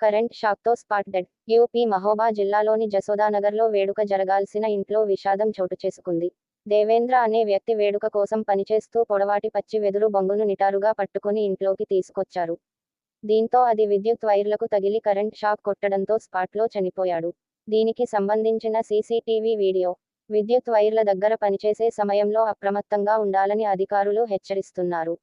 Current షాక్తో spot dead UP Mahoba జిల్లాలోని జసోదానగర్లో వేడుక జరగాల్సిన ఇంట్లో విషాదం చోటు చేసుకుంది. దేవేంద్ర అనే వ్యక్తి వేడుక కోసం పనిచేస్తూ పొడవాటి పచ్చి వెదురు బొంగును నిటారుగా పట్టుకుని ఇంట్లోకి తీసుకొచ్చారు. దీంతో అది విద్యుత్ వైర్లకు తగిలి కరెంట్ షాక్ కొట్టడంతో స్పాట్లో చనిపోయాడు. దీనికి సంబంధించిన సీసీటీవీ వీడియో విద్యుత్ వైర్ల దగ్గర పనిచేసే సమయంలో అప్రమత్తంగా ఉండాలని అధికారులు హెచ్చరిస్తున్నారు.